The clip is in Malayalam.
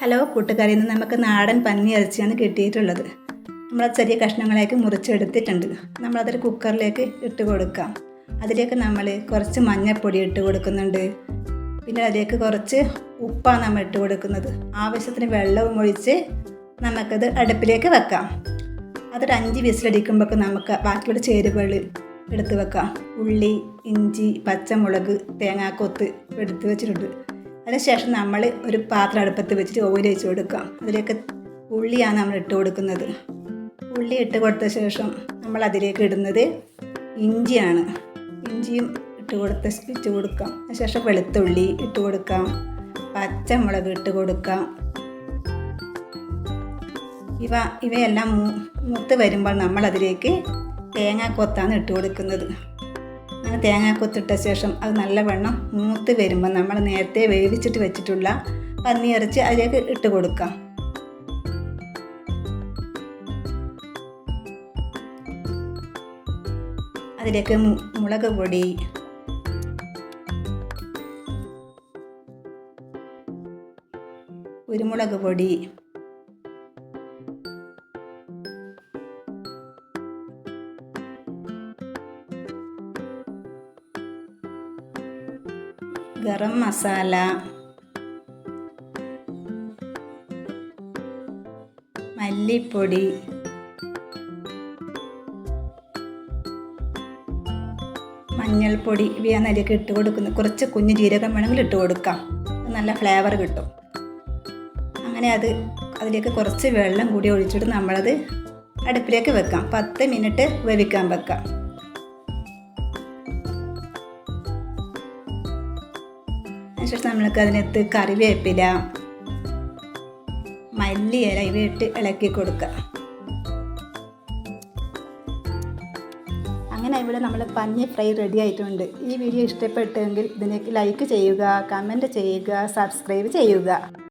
ഹലോ കൂട്ടുകാരി ഇന്ന് നമുക്ക് നാടൻ പന്നി ഇറച്ചിയാണ് കിട്ടിയിട്ടുള്ളത്. നമ്മൾ ചെറിയ കഷ്ണങ്ങളാക്കി മുറിച്ചെടുത്തിട്ടുണ്ട്. നമ്മളതൊരു കുക്കറിലേക്ക് ഇട്ട് കൊടുക്കാം. അതിലേക്ക് നമ്മൾ കുറച്ച് മഞ്ഞൾപ്പൊടി ഇട്ട് കൊടുക്കുന്നുണ്ട്. പിന്നെ അതിലേക്ക് കുറച്ച് ഉപ്പാണ് നമ്മൾ ഇട്ട് കൊടുക്കുന്നത്. ആവശ്യത്തിന് വെള്ളവും ഒഴിച്ച് നമുക്കത് അടുപ്പിലേക്ക് വെക്കാം. അതൊരു അഞ്ച് വിസിലടിക്കുമ്പോൾ നമുക്ക് ബാക്കിയുള്ള ചേരുവകൾ എടുത്ത് വെക്കാം. ഉള്ളി ഇഞ്ചി പച്ചമുളക് തേങ്ങാക്കൊത്ത് എടുത്ത് വെച്ചിട്ടുണ്ട്. അതിനുശേഷം നമ്മൾ ഒരു പാത്രം അടുപ്പത്ത് വെച്ചിട്ട് ഓയിൽ വെച്ച് കൊടുക്കാം അതിലേക്ക് ഉള്ളിയാണ് നമ്മൾ ഇട്ട് കൊടുക്കുന്നത്. ഉള്ളി ഇട്ട് കൊടുത്ത ശേഷം നമ്മൾ അതിലേക്ക് ഇടുന്നത് ഇഞ്ചിയാണ്. ഇഞ്ചിയും ഇട്ട് കൊടുത്ത് ഇട്ട് കൊടുക്കാം. അതിനുശേഷം വെളുത്തുള്ളി ഇട്ട് കൊടുക്കാം. പച്ചമുളക് ഇട്ട് കൊടുക്കാം. ഇവ ഇവയെല്ലാം മൂത്ത് വരുമ്പോൾ നമ്മൾ അതിലേക്ക് തേങ്ങാക്കൊത്താണ് ഇട്ട് കൊടുക്കുന്നത്. അങ്ങനെ കൊത്തിട്ട ശേഷം അത് നല്ലവണ്ണം മൂത്ത് വരുമ്പോൾ നമ്മൾ നേരത്തെ വേവിച്ചിട്ട് വെച്ചിട്ടുള്ള പന്നി ഇറച്ചി അതിലേക്ക് ഇട്ട് കൊടുക്കാം. അതിലേക്ക് മുളക് പൊടി. കുരുമുളക് പൊടി. ഗരം മസാല. മല്ലിപ്പൊടി. മഞ്ഞൾപ്പൊടി ഇവയാണ് അതിലേക്ക് ഇട്ട് കൊടുക്കുന്നത് കുറച്ച് കുഞ്ഞു ജീരകം വേണമെങ്കിൽ ഇട്ട് കൊടുക്കാം. നല്ല ഫ്ലേവർ കിട്ടും. അങ്ങനെ അത് അതിലേക്ക് കുറച്ച് വെള്ളം കൂടി ഒഴിച്ചിട്ട് നമ്മളത് അടുപ്പിലേക്ക് വെക്കാം. പത്ത് മിനിറ്റ് വേവിക്കാൻ വെക്കാം. അതിനുശേഷം നമ്മൾക്ക് അതിനകത്ത് കറിവേപ്പില മല്ലിയില ഇവയിട്ട് ഇളക്കി കൊടുക്കുക. അങ്ങനെ ഇവിടെ നമ്മൾ പഞ്ഞി ഫ്രൈ റെഡി ആയിട്ടുണ്ട്. ഈ വീഡിയോ ഇഷ്ടപ്പെട്ടെങ്കിൽ ഇതിനേക്ക് ലൈക്ക് ചെയ്യുക കമന്റ് ചെയ്യുക സബ്സ്ക്രൈബ് ചെയ്യുക.